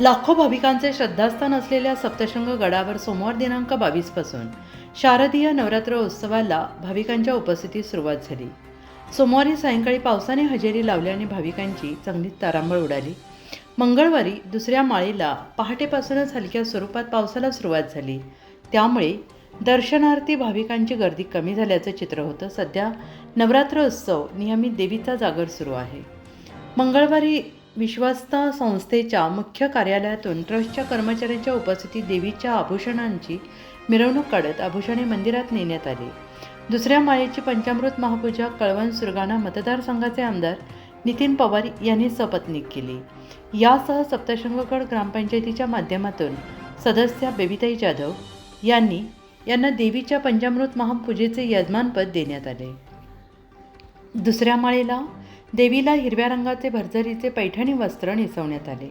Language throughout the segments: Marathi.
लाखो भाविकांचे श्रद्धास्थान असलेल्या सप्तशृंग गडावर सोमवार दिनांक बावीसपासून शारदीय नवरात्र उत्सवाला भाविकांच्या उपस्थितीत सुरुवात झाली. सोमवारी सायंकाळी पावसाने हजेरी लावल्याने भाविकांची चांगली तारांबळ उडाली. मंगळवारी दुसऱ्या माळीला पहाटेपासूनच हलक्या स्वरूपात पावसाला सुरुवात झाली. त्यामुळे दर्शनार्थी भाविकांची गर्दी कमी झाल्याचं चित्र होतं. सध्या नवरात्र उत्सव नियमित देवीचा जागर सुरू आहे. मंगळवारी विश्वस्त संस्थेच्या मुख्य कार्यालयातून ट्रस्टच्या कर्मचाऱ्यांच्या उपस्थितीत देवीच्या आभूषणांची मिरवणूक काढत आभूषणे मंदिरात नेण्यात आली. दुसऱ्या माळेची पंचामृत महापूजा कळवण सुरगाणा मतदारसंघाचे आमदार नितीन पवार यांनी सपत्नीक केली. यासह सप्तशृंगगड ग्रामपंचायतीच्या माध्यमातून सदस्या बेबीताई जाधव यांनी यांना देवीच्या पंचामृत महापूजेचे यजमानपद देण्यात आले. दुसऱ्या माळेला देवीला हिरव्या रंगाचे भरझरीचे पैठणी वस्त्र नेसवण्यात आले.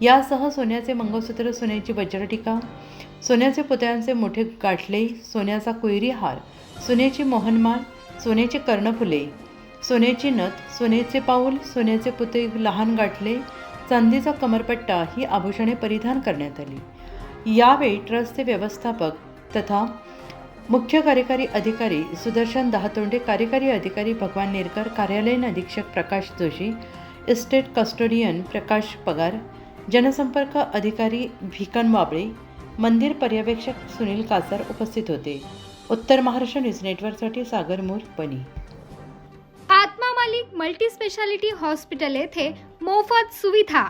यासह सोन्याचे मंगळसूत्र सोन्याची वज्रटिका सोन्याचे पुतळ्यांचे मोठे गाठले सोन्याचा कोयरी हार सोन्याची मोहनमाळ सोन्याची कर्णफुले सोन्याची नथ सोन्याचे पाऊल सोन्याचे पुते लहान गाठले चांदीचा कमरपट्टा ही आभूषणे परिधान करण्यात आली. यावेळी ट्रस्टचे व्यवस्थापक तथा मुख्य कार्यकारी अधिकारी सुदर्शन दहातोंडे कार्यकारी अधिकारी भगवान नेरकर कार्यालयीन अधीक्षक प्रकाश जोशी इस्टेट कस्टोडियन प्रकाश पगार जनसंपर्क अधिकारी भिकन वाबळे मंदिर पर्यवेक्षक सुनील कासार उपस्थित होते. उत्तर महाराष्ट्र न्यूज नेटवर्कसाठी सागर मोर पणी. आत्मा मालिक मल्टी स्पेशालिटी हॉस्पिटल येथे मोफत सुविधा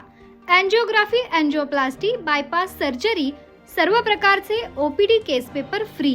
अँजिओग्राफी अँजिओप्लास्टी बायपास सर्जरी सर्व प्रकारचे OPD case paper free.